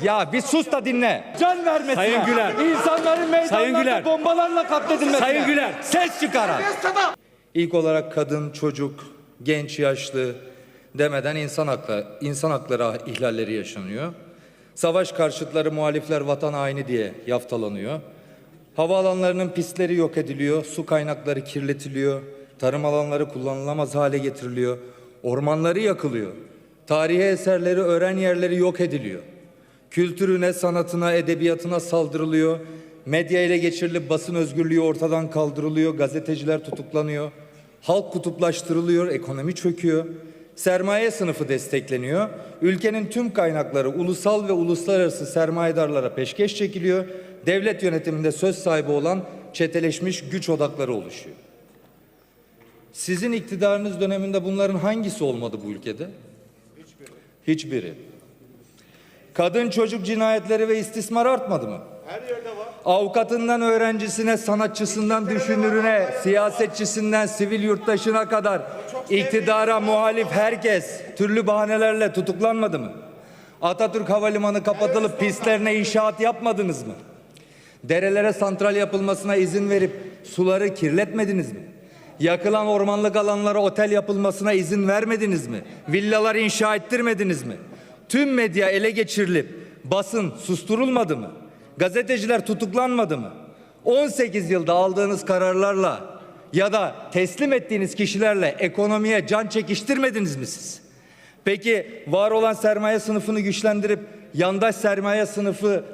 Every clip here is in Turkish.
Ya bir sus da dinle. Can vermesine. Sayın Güler. İnsanların meydanlarda Sayın Güler. bombalarla katledilmesine. Sayın Güler. Ses çıkaran. İlk olarak kadın, çocuk, genç, yaşlı demeden insan hakları, insan hakları ihlalleri yaşanıyor. Savaş karşıtları muhalifler vatan haini diye yaftalanıyor. Havaalanlarının pistleri yok ediliyor, su kaynakları kirletiliyor, tarım alanları kullanılamaz hale getiriliyor, ormanları yakılıyor, tarihi eserleri, öğren yerleri yok ediliyor. Kültürüne, sanatına, edebiyatına saldırılıyor. Medya ele geçirilip basın özgürlüğü ortadan kaldırılıyor. Gazeteciler tutuklanıyor. Halk kutuplaştırılıyor, ekonomi çöküyor. Sermaye sınıfı destekleniyor. Ülkenin tüm kaynakları ulusal ve uluslararası sermayedarlara peşkeş çekiliyor. Devlet yönetiminde söz sahibi olan çeteleşmiş güç odakları oluşuyor. Sizin iktidarınız döneminde bunların hangisi olmadı bu ülkede? Hiçbiri. Hiçbiri. Kadın çocuk cinayetleri ve istismar artmadı mı? Her yerde var. Avukatından öğrencisine, sanatçısından düşünürüne, siyasetçisinden sivil yurttaşına kadar iktidara muhalif herkes türlü bahanelerle tutuklanmadı mı? Atatürk Havalimanı kapatılıp pistlerine inşaat yapmadınız mı? Derelere santral yapılmasına izin verip suları kirletmediniz mi? Yakılan ormanlık alanlara otel yapılmasına izin vermediniz mi? Villalar inşa ettirmediniz mi? Tüm medya ele geçirilip basın susturulmadı mı? Gazeteciler tutuklanmadı mı? 18 yılda aldığınız kararlarla ya da teslim ettiğiniz kişilerle ekonomiye can çekiştirmediniz mi siz? Peki var olan sermaye sınıfını güçlendirip yandaş sermaye sınıfı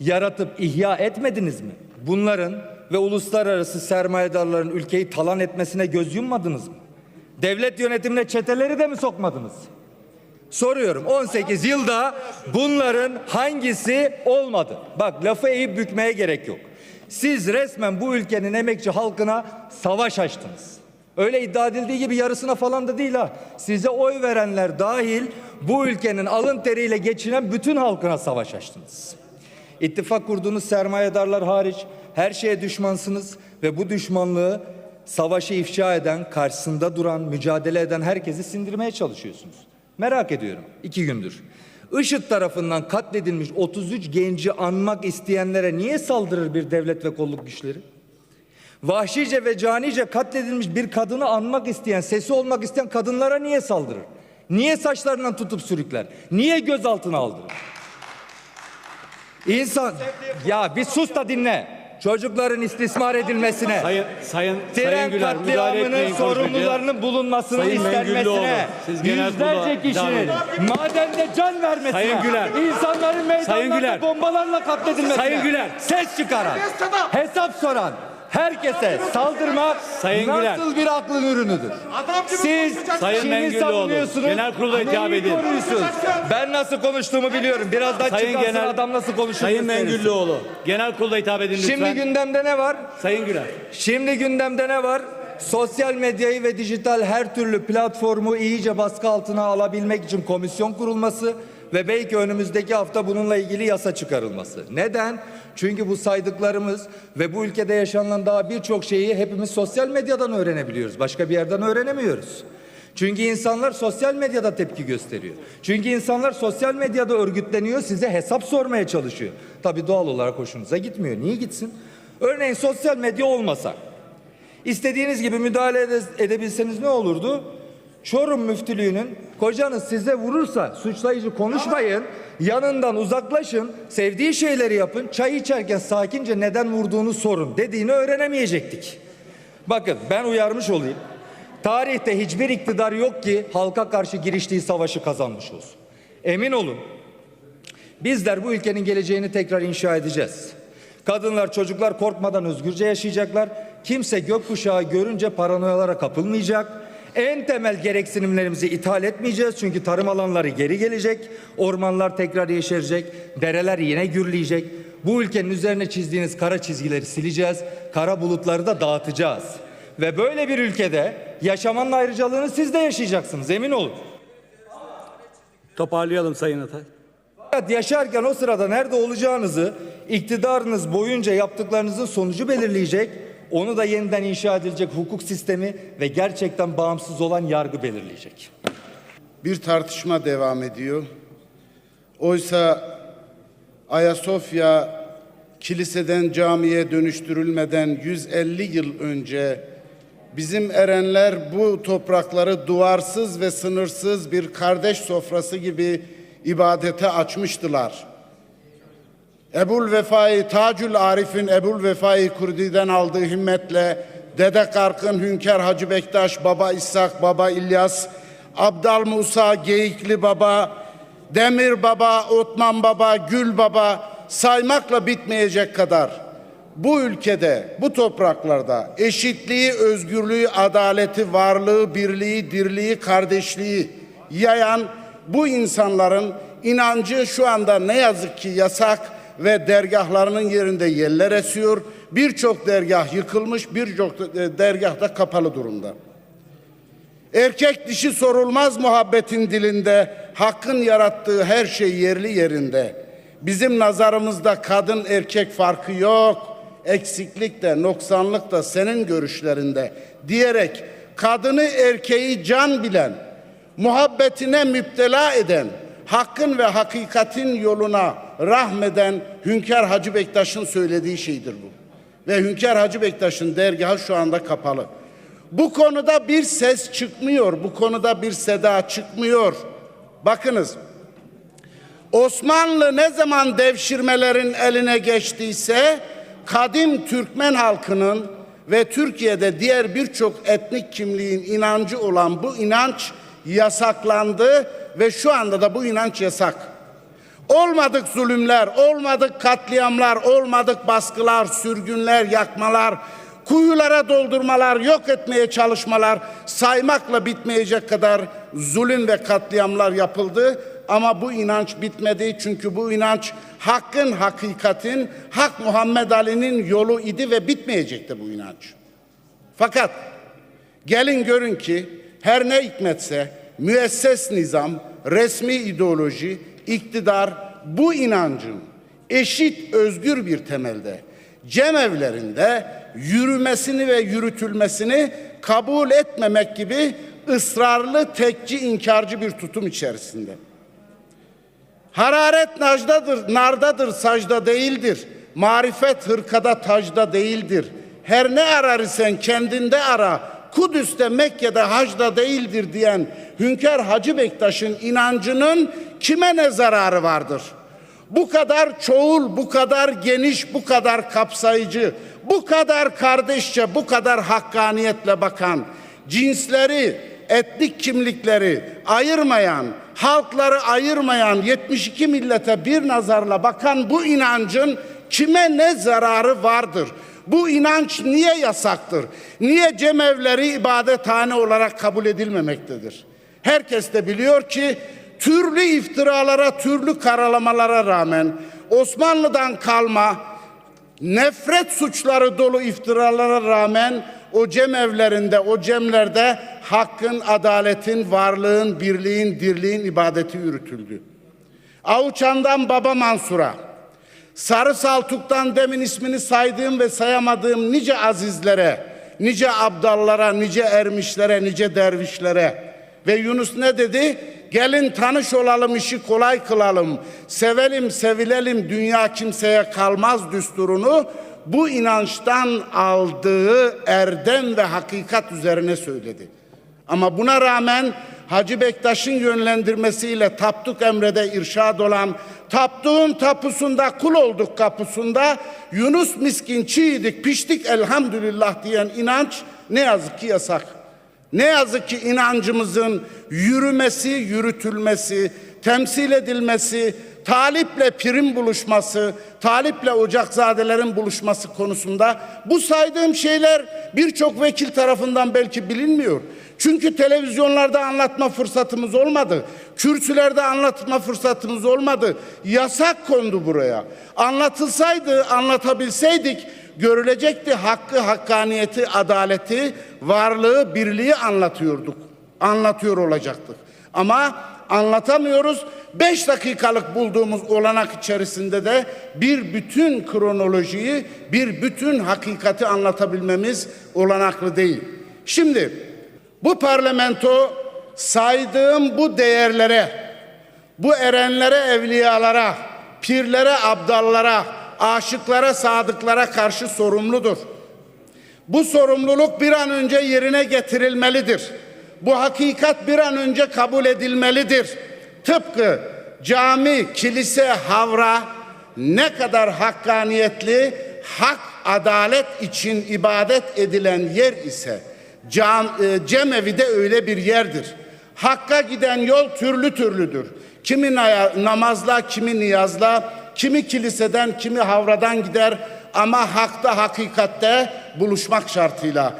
yaratıp ihya etmediniz mi? Bunların ve uluslararası sermayedarların ülkeyi talan etmesine göz yummadınız mı? Devlet yönetimine çeteleri de mi sokmadınız? Soruyorum 18 yılda bunların hangisi olmadı? Bak lafı eğip bükmeye gerek yok. Siz resmen bu ülkenin emekçi halkına savaş açtınız. Öyle iddia edildiği gibi yarısına falan da değil ha. Size oy verenler dahil bu ülkenin alın teriyle geçinen bütün halkına savaş açtınız. İttifak kurduğunuz sermayedarlar hariç her şeye düşmansınız ve bu düşmanlığı savaşı ifşa eden, karşısında duran, mücadele eden herkesi sindirmeye çalışıyorsunuz. Merak ediyorum iki gündür. IŞİD tarafından katledilmiş 33 genci anmak isteyenlere niye saldırır bir devlet ve kolluk güçleri? Vahşice ve canice katledilmiş bir kadını anmak isteyen, sesi olmak isteyen kadınlara niye saldırır? Niye saçlarından tutup sürükler? Niye gözaltına aldırır? İnsan ya bir sus da dinle. Çocukların istismar edilmesine, Sayın Sayın Sayın tren Güler müdahale katliamının sorumlularının bulunmasının Sayın istenmesine, yüzlerce kişinin madende can vermesine, Sayın Güler. insanların meydanlarda Sayın Güler. bombalarla katledilmesine, Sayın Güler. ses çıkaran, hesap soran, herkese saldırmak Sayın Güler. nasıl bir aklın ürünüdür? Siz Sayın kimi Mengüllüoğlu, savunuyorsunuz? genel kurula hitap neyi edin. koruyorsunuz? Ben nasıl konuştuğumu biliyorum. Birazdan Sayın çıkarsın Genel adam nasıl konuşur Sayın gösterirsin. Mengüllüoğlu genel kurula hitap edin lütfen. Şimdi gündemde ne var? Sayın Güler. Şimdi gündemde ne var? Sosyal medyayı ve dijital her türlü platformu iyice baskı altına alabilmek için komisyon kurulması ve belki önümüzdeki hafta bununla ilgili yasa çıkarılması. Neden? Çünkü bu saydıklarımız ve bu ülkede yaşanılan daha birçok şeyi hepimiz sosyal medyadan öğrenebiliyoruz. Başka bir yerden öğrenemiyoruz. Çünkü insanlar sosyal medyada tepki gösteriyor. Çünkü insanlar sosyal medyada örgütleniyor, size hesap sormaya çalışıyor. Tabii doğal olarak hoşunuza gitmiyor. Niye gitsin? Örneğin sosyal medya olmasa, İstediğiniz gibi müdahale ede- edebilseniz ne olurdu? Çorum müftülüğünün kocanız size vurursa suçlayıcı konuşmayın, yanından uzaklaşın, sevdiği şeyleri yapın, çay içerken sakince neden vurduğunu sorun dediğini öğrenemeyecektik. Bakın ben uyarmış olayım. Tarihte hiçbir iktidar yok ki halka karşı giriştiği savaşı kazanmış olsun. Emin olun Bizler bu ülkenin geleceğini tekrar inşa edeceğiz. Kadınlar, çocuklar korkmadan özgürce yaşayacaklar. Kimse gökkuşağı görünce paranoyalara kapılmayacak. En temel gereksinimlerimizi ithal etmeyeceğiz çünkü tarım alanları geri gelecek, ormanlar tekrar yeşerecek, dereler yine gürleyecek. Bu ülkenin üzerine çizdiğiniz kara çizgileri sileceğiz, kara bulutları da dağıtacağız. Ve böyle bir ülkede yaşamanın ayrıcalığını siz de yaşayacaksınız emin olun. Toparlayalım Sayın Atay. Fakat yaşarken o sırada nerede olacağınızı iktidarınız boyunca yaptıklarınızın sonucu belirleyecek. Onu da yeniden inşa edilecek hukuk sistemi ve gerçekten bağımsız olan yargı belirleyecek. Bir tartışma devam ediyor. Oysa Ayasofya kiliseden camiye dönüştürülmeden 150 yıl önce bizim erenler bu toprakları duvarsız ve sınırsız bir kardeş sofrası gibi ibadete açmıştılar. Ebul Vefai Tacül Arif'in Ebul Vefai Kurdi'den aldığı himmetle Dede Karkın, Hünkar Hacı Bektaş, Baba İshak, Baba İlyas, Abdal Musa, Geyikli Baba, Demir Baba, Otman Baba, Gül Baba saymakla bitmeyecek kadar bu ülkede, bu topraklarda eşitliği, özgürlüğü, adaleti, varlığı, birliği, dirliği, kardeşliği yayan bu insanların inancı şu anda ne yazık ki yasak ve dergahlarının yerinde yeller esiyor. Birçok dergah yıkılmış, birçok dergah da kapalı durumda. Erkek dişi sorulmaz muhabbetin dilinde, hakkın yarattığı her şey yerli yerinde. Bizim nazarımızda kadın erkek farkı yok. Eksiklik de, noksanlık da senin görüşlerinde diyerek kadını erkeği can bilen, muhabbetine müptela eden, hakkın ve hakikatin yoluna rahmeden Hünkar Hacı Bektaş'ın söylediği şeydir bu. Ve Hünkar Hacı Bektaş'ın dergahı şu anda kapalı. Bu konuda bir ses çıkmıyor, bu konuda bir seda çıkmıyor. Bakınız, Osmanlı ne zaman devşirmelerin eline geçtiyse kadim Türkmen halkının ve Türkiye'de diğer birçok etnik kimliğin inancı olan bu inanç yasaklandı ve şu anda da bu inanç yasak. Olmadık zulümler, olmadık katliamlar, olmadık baskılar, sürgünler, yakmalar, kuyulara doldurmalar, yok etmeye çalışmalar saymakla bitmeyecek kadar zulüm ve katliamlar yapıldı. Ama bu inanç bitmedi çünkü bu inanç hakkın, hakikatin, Hak Muhammed Ali'nin yolu idi ve bitmeyecekti bu inanç. Fakat gelin görün ki her ne hikmetse müesses nizam, resmi ideoloji, iktidar bu inancın eşit özgür bir temelde cemevlerinde yürümesini ve yürütülmesini kabul etmemek gibi ısrarlı tekçi inkarcı bir tutum içerisinde. Hararet nacdadır, nardadır, sacda değildir. Marifet hırkada tacda değildir. Her ne arar isen kendinde ara. Kudüs'te Mekke'de hacda değildir diyen Hünkar Hacı Bektaş'ın inancının kime ne zararı vardır? Bu kadar çoğul, bu kadar geniş, bu kadar kapsayıcı, bu kadar kardeşçe, bu kadar hakkaniyetle bakan, cinsleri, etnik kimlikleri ayırmayan, halkları ayırmayan 72 millete bir nazarla bakan bu inancın kime ne zararı vardır? Bu inanç niye yasaktır? Niye cemevleri ibadethane olarak kabul edilmemektedir? Herkes de biliyor ki türlü iftiralara, türlü karalamalara rağmen Osmanlı'dan kalma nefret suçları dolu iftiralara rağmen o cemevlerinde, o cemlerde hakkın, adaletin, varlığın, birliğin, dirliğin ibadeti yürütüldü. Avuçan'dan Baba Mansur'a, Sarı Saltuk'tan demin ismini saydığım ve sayamadığım nice azizlere, nice abdallara, nice ermişlere, nice dervişlere ve Yunus ne dedi? Gelin tanış olalım işi kolay kılalım. Sevelim sevilelim dünya kimseye kalmaz düsturunu bu inançtan aldığı erdem ve hakikat üzerine söyledi. Ama buna rağmen Hacı Bektaş'ın yönlendirmesiyle taptuk emrede irşad olan taptuğun tapusunda kul olduk kapusunda Yunus miskin çiğdik piştik elhamdülillah diyen inanç ne yazık ki yasak. Ne yazık ki inancımızın yürümesi, yürütülmesi, temsil edilmesi, taliple prim buluşması, taliple ocakzadelerin buluşması konusunda bu saydığım şeyler birçok vekil tarafından belki bilinmiyor. Çünkü televizyonlarda anlatma fırsatımız olmadı. Kürsülerde anlatma fırsatımız olmadı. Yasak kondu buraya. Anlatılsaydı, anlatabilseydik görülecekti hakkı, hakkaniyeti, adaleti, varlığı, birliği anlatıyorduk. Anlatıyor olacaktık. Ama anlatamıyoruz. Beş dakikalık bulduğumuz olanak içerisinde de bir bütün kronolojiyi, bir bütün hakikati anlatabilmemiz olanaklı değil. Şimdi bu parlamento saydığım bu değerlere, bu erenlere, evliyalara, pirlere, abdallara, aşıklara, sadıklara karşı sorumludur. Bu sorumluluk bir an önce yerine getirilmelidir. Bu hakikat bir an önce kabul edilmelidir. Tıpkı cami, kilise, havra ne kadar hakkaniyetli, hak, adalet için ibadet edilen yer ise cam, e, cemevi de öyle bir yerdir. Hakka giden yol türlü türlüdür. Kimi namazla, kimi niyazla, kimi kiliseden, kimi havradan gider ama hakta, hakikatte buluşmak şartıyla.